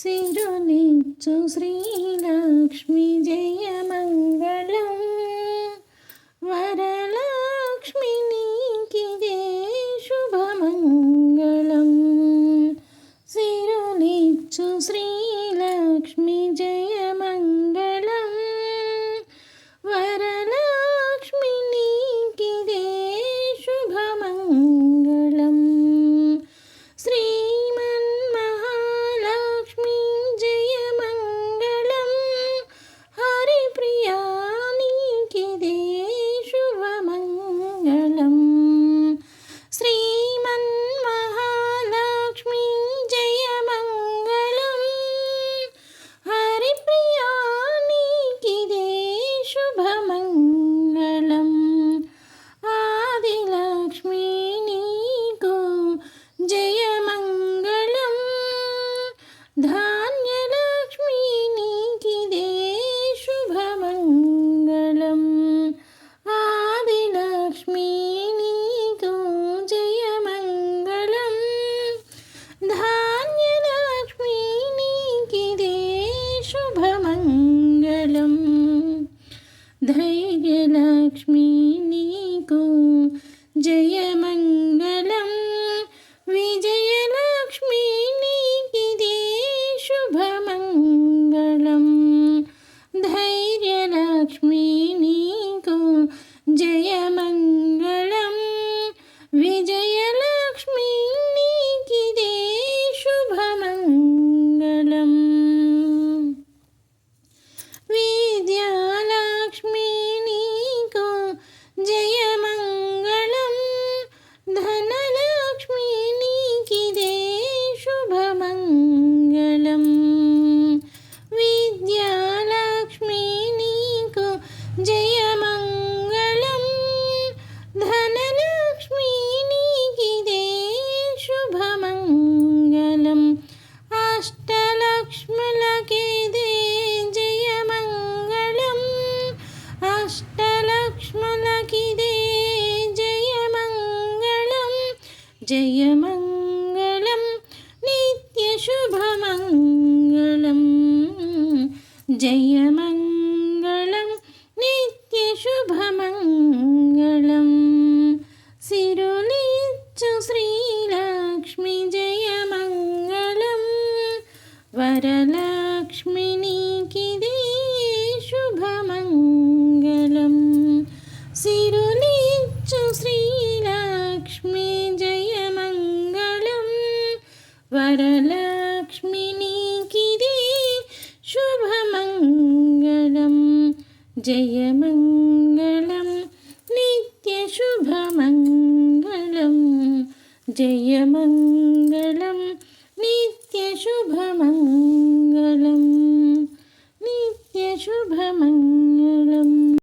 సిరునిచ్చు శ్రీలక్ష్మి జయ మంగళం. లక్ష్మీని జయమ ജയമംഗളം നിത്യശുഭമംഗളം. ജയമ वरलक्ष्मिणीगिरि शुभमङ्गलं जयमङ्गलं नित्यशुभमङ्गलं जयमङ्गलं नित्यशुभमङ्गलं नित्यशुभमङ्गलम्